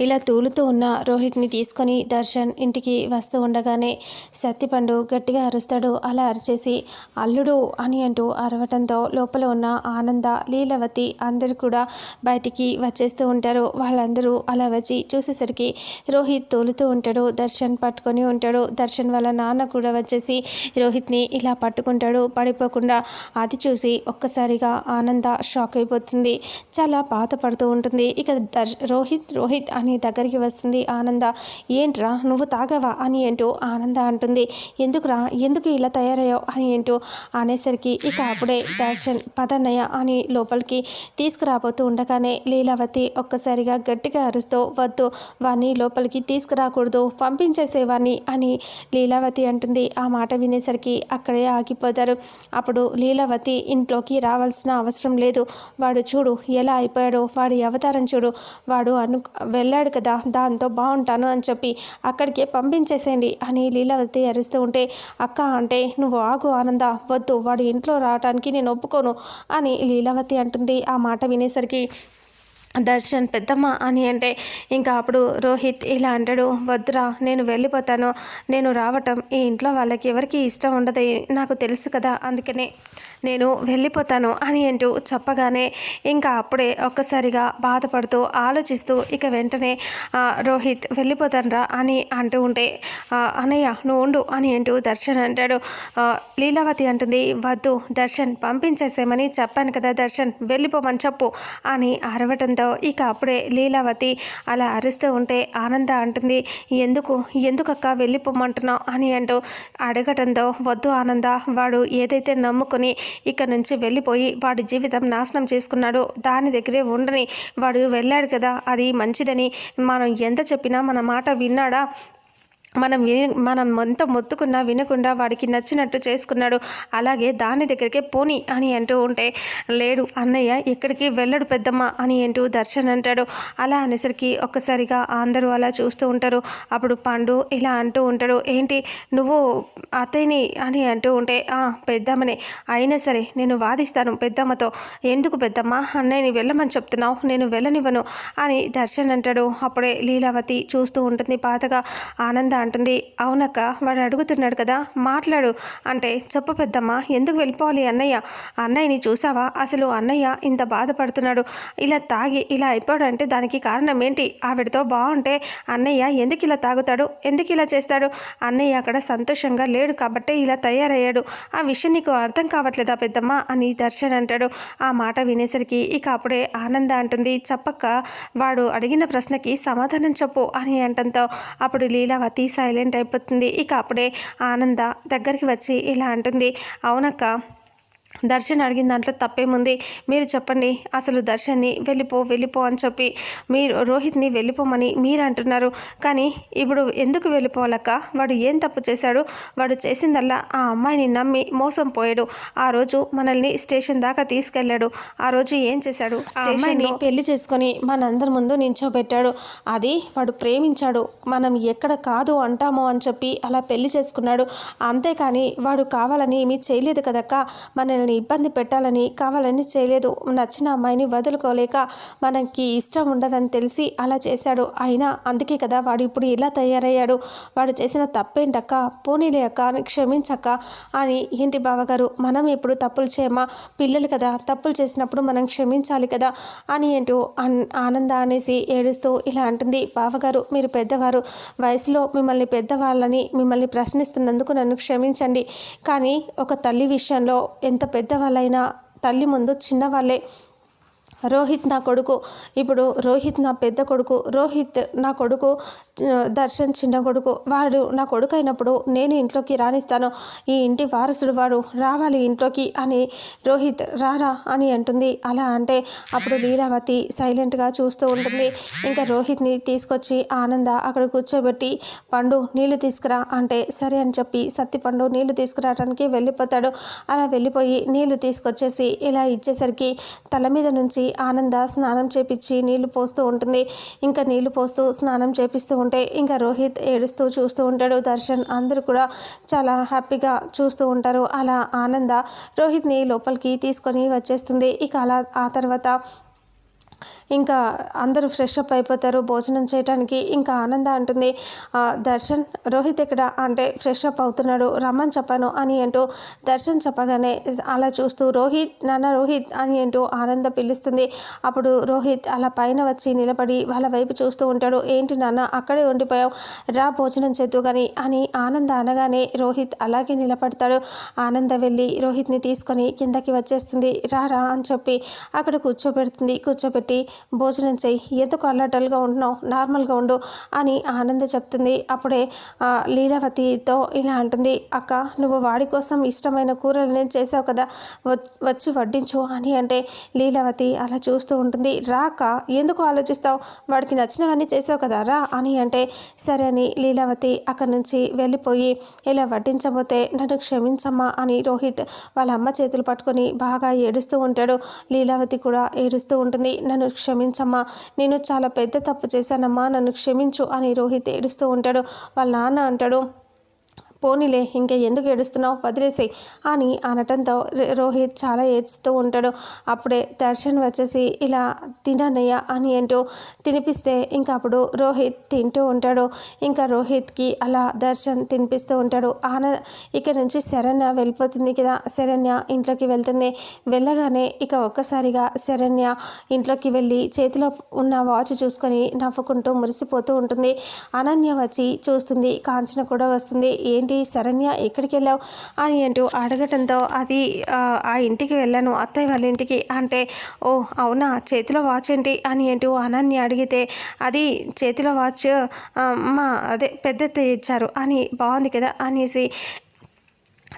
ఇలా తూలుతూ ఉన్న రోహిత్ని తీసుకొని దర్శన్ ఇంటికి వస్తూ ఉండగానే సత్తిపండు గట్టిగా అరుస్తాడు. అలా అరిచేసి అల్లుడు అని అంటూ అరవటంతో లోపల ఉన్న ఆనంద లీలవతి అందరూ కూడా బయటికి వచ్చేస్తూ ఉంటారు. వాళ్ళందరూ అలా వచ్చి చూసేసరికి రోహిత్ తోలుతూ ఉంటాడు. దర్శన్ పట్టుకొని ఉంటాడు. దర్శన్ వాళ్ళ నాన్న కూడా వచ్చేసి రోహిత్ని ఇలా పట్టుకుంటాడు. పడిపోకుండా అది చూసి ఒక్కసారిగా ఆనంద షాక్ అయిపోతుంది. చాలా బాధపడుతూ ఉంటుంది. ఇక దర్ రోహిత్ రోహిత్ అని దగ్గరికి వస్తుంది. ఆనంద ఏంట్రా నువ్వు తాగవా? అని ఏంటో ఆనంద అంటుంది. ఎందుకురా ఎందుకు ఇలా తయారయ్యావు? అని ఏంటో అనేసరికి ఇక అప్పుడే దర్శన్ పదన్నయ్య అని లోపలికి తీసుకురాబోతూ ఉండగానే లీలావతి ఒక్కసారిగా గట్టిగా అరుస్తూ వద్దు వాణ్ణి లోపలికి తీసుకురాకూడదు పంపించేసేవాణ్ణి అని లీలావతి అంటుంది. ఆ మాట వినేసరికి అక్కడే ఆగిపోతారు. అప్పుడు లీలావతి ఇంట్లోకి రావాల్సిన అవసరం లేదు. వాడు చూడు ఎలా అయిపోయాడో వాడి అవతారం చూడు వాడు అను వెళ్ళ వెళ్ళాడు కదా దాంతో బాగుంటాను అని చెప్పి అక్కడికే పంపించేసేయండి అని లీలావతి అరుస్తూ ఉంటే అక్క అంటే నువ్వు ఆగు ఆనంద వద్దు వాడు ఇంట్లో రావడానికి నేను ఒప్పుకోను అని లీలావతి అంటుంది. ఆ మాట వినేసరికి దర్శన్ పెద్దమ్మ అని అంటే ఇంకా అప్పుడు రోహిత్ ఇలా అంటాడు వద్దురా నేను వెళ్ళిపోతాను నేను రావటం ఈ ఇంట్లో వాళ్ళకి ఎవరికి ఇష్టం ఉండదు నాకు తెలుసు కదా అందుకనే నేను వెళ్ళిపోతాను అని అంటూ చెప్పగానే ఇంకా అప్పుడే ఒక్కసారిగా బాధపడుతూ ఆలోచిస్తూ ఇక వెంటనే రోహిత్ వెళ్ళిపోతానరా అని అంటూ ఉంటే అన్నయ్య నువ్వు ఉండు అని అంటూ దర్శన్ అంటాడు. లీలావతి అంటుంది వద్దు దర్శన్ పంపించేసేమని చెప్పాను కదా దర్శన్ వెళ్ళిపోమని చెప్పు అని అరవటంతో ఇక అప్పుడే లీలావతి అలా అరుస్తూ ఉంటే ఆనంద అంటుంది ఎందుకు ఎందుకక్క వెళ్ళిపోమంటున్నావు అని అంటూ అడగటంతో వద్దు ఆనంద వాడు ఏదైతే నమ్ముకొని ఇక్కడ నుంచి వెళ్ళిపోయి వాడి జీవితం నాశనం చేసుకున్నాడు. దాని దగ్గరే ఉండని వాడు వెళ్ళాడు కదా. అది మంచిదని మనం ఎంత చెప్పినా మన మాట విన్నాడా? మనం విని మనం ఎంత మొత్తుకున్నా వినకుండా వాడికి నచ్చినట్టు చేసుకున్నాడు. అలాగే దాని దగ్గరికే పోని అని అంటూ ఉంటే లేడు అన్నయ్య ఎక్కడికి వెళ్ళడు పెద్దమ్మ అని అంటూ దర్శన్ అంటాడు. అలా అనేసరికి ఒక్కసారిగా అందరూ అలా చూస్తూ ఉంటారు. అప్పుడు పండు ఇలా అంటూ ఉంటాడు ఏంటి నువ్వు అత్తయ్యని అని అంటూ ఉంటే పెద్దమ్మనే. అయినా సరే నేను వాదిస్తాను పెద్దమ్మతో. ఎందుకు పెద్దమ్మ? అన్నయ్యని వెళ్ళమని చెప్తున్నావు నేను వెళ్ళనివ్వను అని దర్శన్ అంటాడు. అప్పుడే లీలావతి చూస్తూ ఉంటుంది. పాతగా ఆనంద అంటుంది. అవునక్క వాడు అడుగుతున్నాడు కదా మాట్లాడు. అంటే చెప్పు పెద్దమ్మ ఎందుకు వెళ్ళిపోవాలి అన్నయ్య? అన్నయ్యని చూసావా? అసలు అన్నయ్య ఇంత బాధపడుతున్నాడు. ఇలా తాగి ఇలా అయిపోయాడంటే దానికి కారణం ఏంటి? ఆవిడతో బాగుంటే అన్నయ్య ఎందుకు ఇలా తాగుతాడు? ఎందుకు ఇలా చేస్తాడు? అన్నయ్య అక్కడ సంతోషంగా లేడు కాబట్టే ఇలా తయారయ్యాడు. ఆ విషయం నీకు అర్థం కావట్లేదా పెద్దమ్మ? అని దర్శన్ అంటాడు. ఆ మాట వినేసరికి ఇక అప్పుడే ఆనంద అంటుంది. చెప్పక్క వాడు అడిగిన ప్రశ్నకి సమాధానం చెప్పు అని అంటంతో అప్పుడు లీలావతి సైలెంట్ అయిపోతుంది. ఇక అప్పుడే ఆనంద దగ్గరికి వచ్చి ఇలా అంటుంది అవునక్క దర్శన్ అడిగిన దాంట్లో తప్పేముంది? మీరు చెప్పండి. అసలు దర్శన్ని వెళ్ళిపో వెళ్ళిపో అని చెప్పి మీరు రోహిత్ని వెళ్ళిపోమని మీరు అంటున్నారు. కానీ ఇప్పుడు ఎందుకు వెళ్ళిపోవాలక్క? వాడు ఏం తప్పు చేశాడు? వాడు చేసిందల్లా ఆ అమ్మాయిని నమ్మి మోసం పోయాడు. ఆ రోజు మనల్ని స్టేషన్ దాకా తీసుకెళ్ళాడు. ఆ రోజు ఏం చేశాడు? అమ్మాయిని పెళ్ళి చేసుకొని మనందరి ముందు నించోబెట్టాడు. అది వాడు ప్రేమించాడు. మనం ఎక్కడ కాదు అంటామో అని చెప్పి అలా పెళ్ళి చేసుకున్నాడు. అంతేకాని వాడు కావాలని ఏమీ చేయలేదు కదక్క. మనల్ని మనల్ని ఇబ్బంది పెట్టాలని కావాలని చేయలేదు. నచ్చిన అమ్మాయిని వదులుకోలేక మనకి ఇష్టం ఉండదని తెలిసి అలా చేశాడు. అయినా అందుకే కదా వాడు ఇప్పుడు ఇలా తయారయ్యాడు. వాడు చేసిన తప్పేంటక్క? పోనీలే అక్క అని క్షమించక్క అని ఏంటి బావగారు? మనం ఎప్పుడు తప్పులు చేయమా? పిల్లలు కదా తప్పులు చేసినప్పుడు మనం క్షమించాలి కదా అని ఏంటో ఆనంద అనేసి ఏడుస్తూ ఇలా అంటుంది. బావగారు మీరు పెద్దవారు. వయసులో మిమ్మల్ని పెద్దవాళ్ళని మిమ్మల్ని ప్రశ్నిస్తున్నందుకు నన్ను క్షమించండి. కానీ ఒక తల్లి విషయంలో ఎంత పెద్దవాళ్ళైనా తల్లి ముందు చిన్నవాళ్ళే రోహిత్ నా కొడుకు. ఇప్పుడు రోహిత్ నా పెద్ద కొడుకు. రోహిత్ నా కొడుకు దర్శన్ చిన్న కొడుకు. వాడు నా కొడుకు అయినప్పుడు నేను ఇంట్లోకి రాణిస్తాను ఈ ఇంటి వారసుడు వాడు రావాలి ఇంట్లోకి అని రోహిత్ రారా అని అంటుంది. అలా అంటే అప్పుడు లీలావతి సైలెంట్గా చూస్తూ ఉంటుంది. ఇంకా రోహిత్ని తీసుకొచ్చి ఆనంద అక్కడ కూర్చోబెట్టి పండు నీళ్ళు తీసుకురా అంటే సరే అని చెప్పి సత్తి పండు నీళ్ళు తీసుకురావడానికి వెళ్ళిపోతాడు. అలా వెళ్ళిపోయి నీళ్ళు తీసుకొచ్చేసి ఇలా ఇచ్చేసరికి తల మీద నుంచి ఆనంద స్నానం చేపించి నీళ్ళు పోస్తూ ఉంటుంది. ఇంకా నీళ్ళు పోస్తూ స్నానం చేపిస్తూ ఉంటే ఇంకా రోహిత్ ఏడుస్తూ చూస్తూ ఉంటాడు. దర్శన్ అందరూ కూడా చాలా హ్యాపీగా చూస్తూ ఉంటారు. అలా ఆనంద రోహిత్ని లోపలికి తీసుకొని వచ్చేస్తుంది. ఇక అలా ఆ తర్వాత ఇంకా అందరూ ఫ్రెష్ అప్ అయిపోతారు భోజనం చేయడానికి ఇంకా ఆనంద అంటుంది. దర్శన్ రోహిత్ ఎక్కడ? అంటే ఫ్రెష్ అప్ అవుతున్నాడు రమ్మని చెప్పాను అని అంటూ దర్శన్ చెప్పగానే అలా చూస్తూ రోహిత్ నాన్న రోహిత్ అని అంటూ ఆనంద పిలుస్తుంది. అప్పుడు రోహిత్ అలా పైన వచ్చి నిలబడి వాళ్ళ వైపు చూస్తూ ఉంటాడు. ఏంటి నాన్న అక్కడే ఉండిపోయావు రా భోజనం చేద్దు కానీ అని ఆనంద అనగానే రోహిత్ అలాగే నిలబడతాడు. ఆనంద వెళ్ళి రోహిత్ని తీసుకొని కిందకి వచ్చేస్తుంది. రా రా అని చెప్పి అక్కడ కూర్చోబెడుతుంది. కూర్చోబెట్టి భోజనం చేయి ఎందుకు అలా డల్గా ఉంటున్నావు? నార్మల్గా ఉండు అని ఆనంద చెప్తుంది. అప్పుడే లీలావతితో ఇలా అంటుంది. అక్క నువ్వు వాడి కోసం ఇష్టమైన కూరలు చేసావు కదా వచ్చి వడ్డించు అని అంటే లీలావతి అలా చూస్తూ ఉంటుంది. రాక ఎందుకు ఆలోచిస్తావు? వాడికి నచ్చినవన్నీ చేసావు కదా రా అని అంటే సరే అని లీలావతి అక్కడి నుంచి వెళ్ళిపోయి ఇలా వడ్డించబోతే నన్ను క్షమించమ్మా అని రోహిత్ వాళ్ళ అమ్మ చేతులు పట్టుకొని బాగా ఏడుస్తూ ఉంటాడు. లీలావతి కూడా ఏడుస్తూ ఉంటుంది. నన్ను క్షమించమ్మా. నేను చాలా పెద్ద తప్పు చేశానమ్మా. నన్ను క్షమించు అని రోహిత్ ఏడుస్తూ ఉంటాడు. వాళ్ళ నాన్న అంటాడు పోనీలే ఇంకా ఎందుకు ఏడుస్తున్నావు? వదిలేసేయి అని అనటంతో రోహిత్ చాలా ఏడుస్తూ ఉంటాడు. అప్పుడే దర్శన్ వచ్చేసి ఇలా తిననయ్య అని అంటూ తినిపిస్తే ఇంకా అప్పుడు రోహిత్ తింటూ ఉంటాడు. ఇంకా రోహిత్కి అలా దర్శన్ తినిపిస్తూ ఉంటాడు. ఆన ఇక నుంచి శరణ్య వెళ్ళిపోతుంది కదా. శరణ్య ఇంట్లోకి వెళ్తుంది. వెళ్ళగానే ఇక ఒక్కసారిగా శరణ్య ఇంట్లోకి వెళ్ళి చేతిలో ఉన్న వాచ్ చూసుకొని నవ్వుకుంటూ మురిసిపోతూ ఉంటుంది. అనన్య వచ్చి చూస్తుంది. కాంచన కూడా వస్తుంది. ఏంటి శరణ్య ఎక్కడికి వెళ్ళావు? అని అంటూ అడగటంతో అది ఆ, ఇంటికి వెళ్ళాను. అత్తయ్య వాళ్ళ ఇంటికి. అంటే ఓ అవునా? చేతిలో వాచ్ ఏంటి? అని అంటూ అనన్య అడిగితే అది చేతిలో వాచ్ మా అదే పెద్ద ఇచ్చారు. అని బాగుంది కదా? అనేసి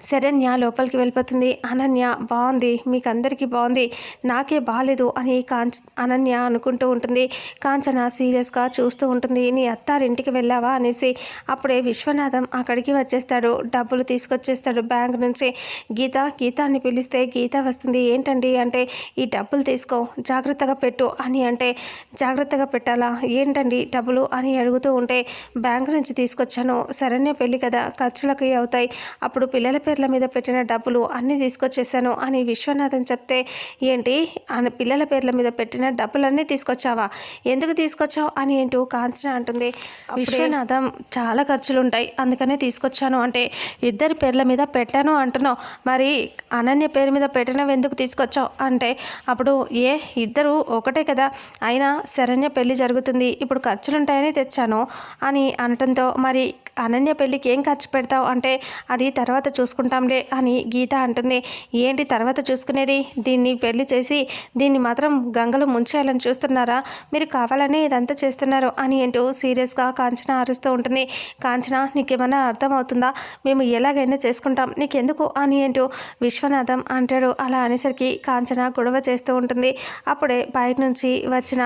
శరణ్య లోపలికి వెళ్ళిపోతుంది. అనన్య బాగుంది మీకు అందరికీ బాగుంది నాకే బాగాలేదు అని కాంచ అనన్య అనుకుంటూ ఉంటుంది. కాంచన సీరియస్గా చూస్తూ ఉంటుంది. నీ అత్తారింటికి వెళ్ళావా అనేసి అప్పుడే విశ్వనాథం అక్కడికి వచ్చేస్తాడు. డబ్బులు తీసుకొచ్చేస్తాడు బ్యాంక్ నుంచి. గీత గీతాన్ని పిలిస్తే గీత వస్తుంది. ఏంటండి అంటే ఈ డబ్బులు తీసుకో జాగ్రత్తగా పెట్టు అని అంటే జాగ్రత్తగా పెట్టాలా? ఏంటండి డబ్బులు అని అడుగుతూ ఉంటే బ్యాంక్ నుంచి తీసుకొచ్చాను. శరణ్య పెళ్ళి కదా ఖర్చులకి అవుతాయి. అప్పుడు పిల్లల పేర్ల మీద పెట్టిన డబ్బులు అన్నీ తీసుకొచ్చేసాను అని విశ్వనాథన్ చెప్తే ఏంటి? అని పిల్లల పేర్ల మీద పెట్టిన డబ్బులన్నీ తీసుకొచ్చావా? ఎందుకు తీసుకొచ్చావు? అని ఏంటో కాంచన అంటుంది. విశ్వనాథం చాలా ఖర్చులు ఉంటాయి అందుకనే తీసుకొచ్చాను. అంటే ఇద్దరి పేర్ల మీద పెట్టాను అంటున్నావు. మరి అనన్య పేరు మీద పెట్టినవి ఎందుకు తీసుకొచ్చావు? అంటే అప్పుడు ఏ ఇద్దరు ఒకటే కదా. అయినా శరణ్య పెళ్ళి జరుగుతుంది. ఇప్పుడు ఖర్చులు ఉంటాయని తెచ్చాను అని అనటంతో మరి అనన్య పెళ్ళికి ఏం ఖర్చు పెడతావు? అంటే అది తర్వాత చూసుకుంటాంలే అని గీత అంటుంది. ఏంటి తర్వాత చూసుకునేది? దీన్ని పెళ్ళి చేసి దీన్ని మాత్రం గంగలో ముంచేయాలని చూస్తున్నారా? మీరు కావాలనే ఇదంతా చేస్తున్నారు అని ఏంటో సీరియస్గా కాంచన అరుస్తూ ఉంటుంది. కాంచన నీకేమైనా అర్థమవుతుందా? మేము ఎలాగైనా చేసుకుంటాం. నీకెందుకు అని ఏంటో విశ్వనాథం అంటాడు. అలా అనేసరికి కాంచన గొడవ చేస్తూ ఉంటుంది. అప్పుడే బయట నుంచి వచ్చిన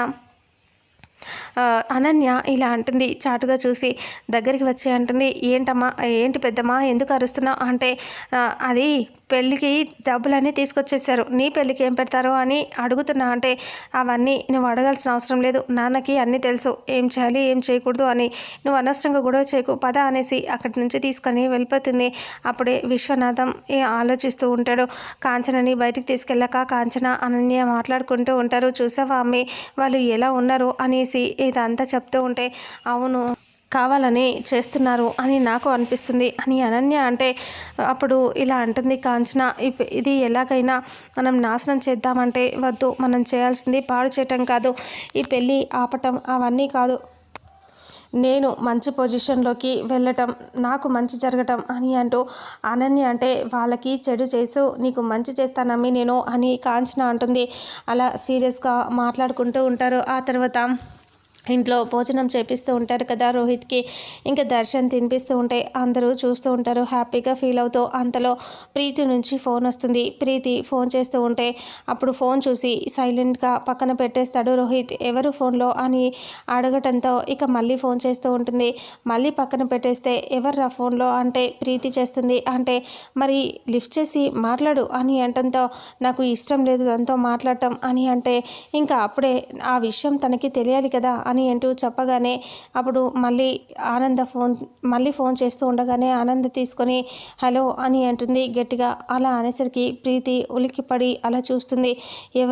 అనన్య ఇలా అంటుంది చాటుగా చూసి దగ్గరికి వచ్చి అంటుంది ఏంటమ్మా ఏంటి పెద్దమ్మా ఎందుకు అరుస్తున్నావు? అంటే అది పెళ్ళికి డబ్బులన్నీ తీసుకొచ్చేసారు నీ పెళ్ళికి ఏం పెడతారు? అని అడుగుతున్నా. అంటే అవన్నీ నువ్వు అడగాల్సిన అవసరం లేదు. నాన్నకి అన్నీ తెలుసు. ఏం చేయాలి ఏం చేయకూడదు అని నువ్వు అనవసరంగా గొడవ చేయకు పద అనేసి అక్కడి నుంచి తీసుకొని వెళ్ళిపోతుంది. అప్పుడే విశ్వనాథం ఏ ఆలోచిస్తూ ఉంటాడు. కాంచనని బయటికి తీసుకెళ్ళాక కాంచన అనన్య మాట్లాడుకుంటూ ఉంటారు. చూసావా అమ్మి వాళ్ళు ఎలా ఉన్నారు? అనేసి ఇదంతా చెప్తూ ఉంటే అవును కావాలని చేస్తున్నారు అని నాకు అనిపిస్తుంది. అని అనన్య అంటే అప్పుడు ఇలా అంటుంది కాంచన ఇప్- ఇది ఎలాగైనా మనం నాశనం చేద్దామంటే వద్దు మనం చేయాల్సింది పాడు చేయటం కాదు ఈ పెళ్ళి ఆపటం అవన్నీ కాదు. నేను మంచి పొజిషన్లోకి వెళ్ళటం నాకు మంచి జరగటం అని అంటూ అనన్య అంటే వాళ్ళకి చెడు చేస్తూ నీకు మంచి చేస్తానమ్మి నేను అని కాంచన అంటుంది. అలా సీరియస్గా మాట్లాడుకుంటూ ఉంటారు. ఆ తర్వాత ఇంట్లో భోజనం చేపిస్తూ ఉంటారు కదా రోహిత్కి. ఇంకా దర్శన్ తినిపిస్తూ ఉంటే అందరూ చూస్తూ ఉంటారు. హ్యాపీగా ఫీల్ అవుతూ అంతలో ప్రీతి నుంచి ఫోన్ వస్తుంది. ప్రీతి ఫోన్ చేస్తూ ఉంటే అప్పుడు ఫోన్ చూసి సైలెంట్గా పక్కన పెట్టేస్తాడు రోహిత్. ఎవరు ఫోన్లో అని అడగటంతో ఇక మళ్ళీ ఫోన్ చేస్తూ ఉంటుంది. మళ్ళీ పక్కన పెట్టేస్తే ఎవరు రా ఫోన్లో అంటే ప్రీతి చేస్తుంది. అంటే మరి లిఫ్ట్ చేసి మాట్లాడు అని అంటంతో నాకు ఇష్టం లేదు దాంతో మాట్లాడటం అని అంటే ఇంకా అప్పుడే ఆ విషయం తనకి తెలియాలి కదా అని అంటూ చెప్పగానే అప్పుడు మళ్ళీ ఆనంద ఫోన్ మళ్ళీ ఫోన్ చేస్తూ ఉండగానే ఆనంద్ తీసుకొని హలో అని అంటుంది గట్టిగా. అలా అనేసరికి ప్రీతి ఉలిక్కిపడి అలా చూస్తుంది. ఎవ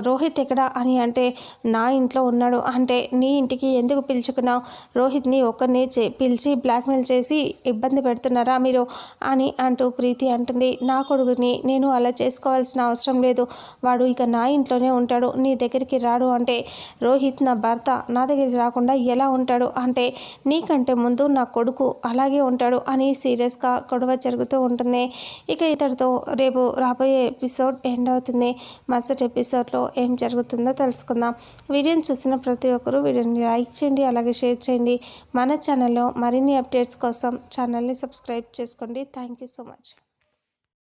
రోహిత్ ఎక్కడ అని అంటే నా ఇంట్లో ఉన్నాడు. అంటే నీ ఇంటికి ఎందుకు పిలుచుకున్నావు? రోహిత్ని ఒక్కరిని చే పిలిచి బ్లాక్మెయిల్ చేసి ఇబ్బంది పెడుతున్నారా మీరు? అని అంటూ ప్రీతి అంటుంది. నా కొడుకుని నేను అలా చేసుకోవాల్సిన అవసరం లేదు. వాడు ఇక నా ఇంట్లోనే ఉంటాడు. నీ దగ్గరికి రాడు అంటే రోహిత్ నా భర్త నా దగ్గరికి రాకుండా ఎలా ఉంటాడు? అంటే నీకంటే ముందు నా కొడుకు అలాగే ఉంటాడు అని సీరియస్గా గొడవ జరుగుతూ ఉంటుంది. ఇక ఇతడితో రేపు రాబోయే ఎపిసోడ్ ఎండ్ అవుతుంది. మరుసటి ఎపిసోడ్లో ఏం జరుగుతుందో తెలుసుకుందాం. వీడియోని చూసిన ప్రతి ఒక్కరూ వీడియోని లైక్ చేయండి అలాగే షేర్ చేయండి. మన ఛానల్లో మరిన్ని అప్డేట్స్ కోసం ఛానల్ని సబ్స్క్రైబ్ చేసుకోండి. Thank you so much.